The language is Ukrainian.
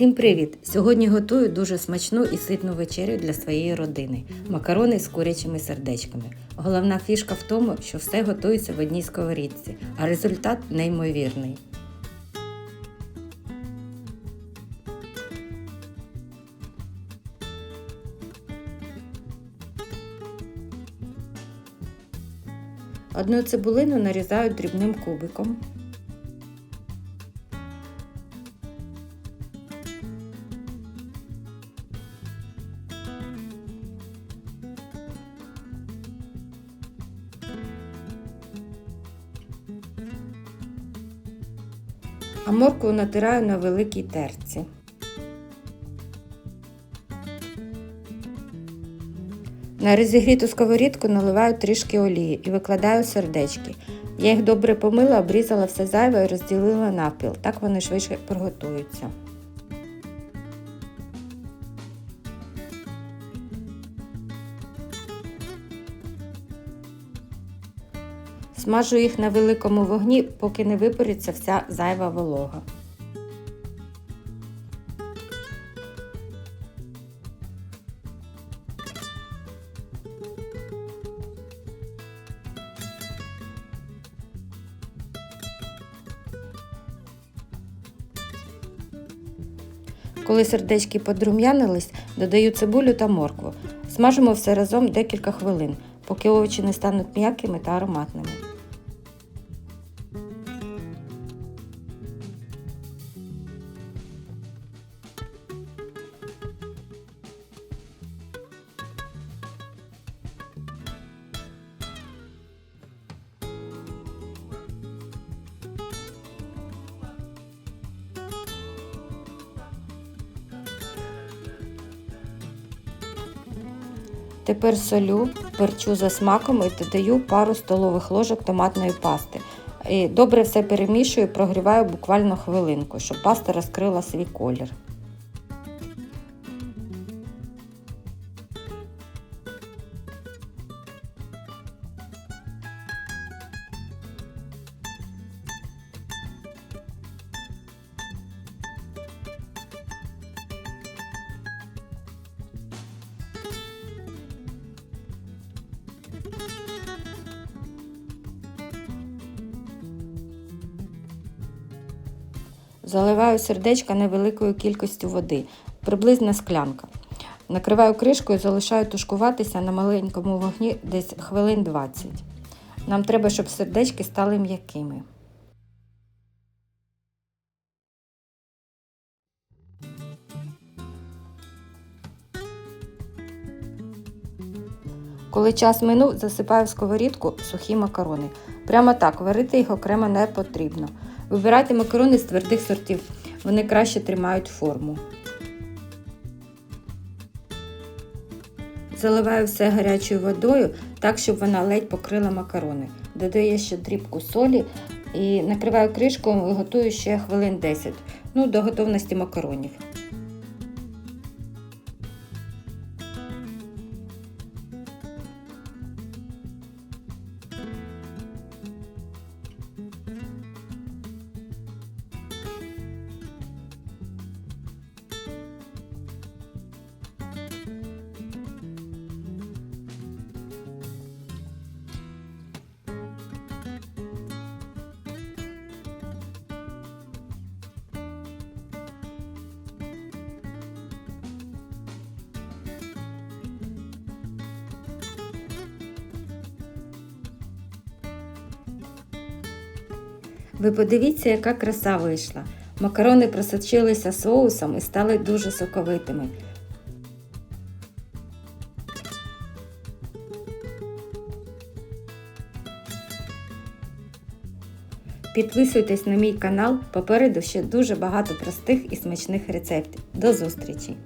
Всім привіт! Сьогодні готую дуже смачну і ситну вечерю для своєї родини макарони з курячими сердечками. Головна фішка в тому, що все готується в одній сковорідці, а результат неймовірний. Одну цибулину нарізаю дрібним кубиком. А моркву натираю на великій терці. На розігріту сковорідку наливаю трішки олії і викладаю сердечки. Я їх добре помила, обрізала все зайве і розділила навпіл. Так вони швидше приготуються. Смажу їх на великому вогні, поки не випариться вся зайва волога. Коли сердечки подрум'янились, додаю цибулю та моркву. Смажимо все разом декілька хвилин, поки овочі не стануть м'якими та ароматними. Тепер солю, перчу за смаком і додаю пару столових ложок томатної пасти. І Добре все перемішую, прогріваю буквально хвилинку, щоб паста розкрила свій колір. Заливаю сердечка невеликою кількістю води, приблизно склянка. Накриваю кришкою і залишаю тушкуватися на маленькому вогні десь хвилин 20. Нам треба, щоб сердечки стали м'якими. Коли час минув, засипаю в сковорідку сухі макарони. Прямо так, варити їх окремо не потрібно. Вибирайте макарони з твердих сортів, вони краще тримають форму. Заливаю все гарячою водою, так, щоб вона ледь покрила макарони. Додаю ще дрібку солі і накриваю кришкою і готую ще хвилин 10 ну, до готовності макаронів. Ви подивіться, яка краса вийшла. Макарони просочилися соусом і стали дуже соковитими. Підписуйтесь на мій канал, попереду ще дуже багато простих і смачних рецептів. До зустрічі!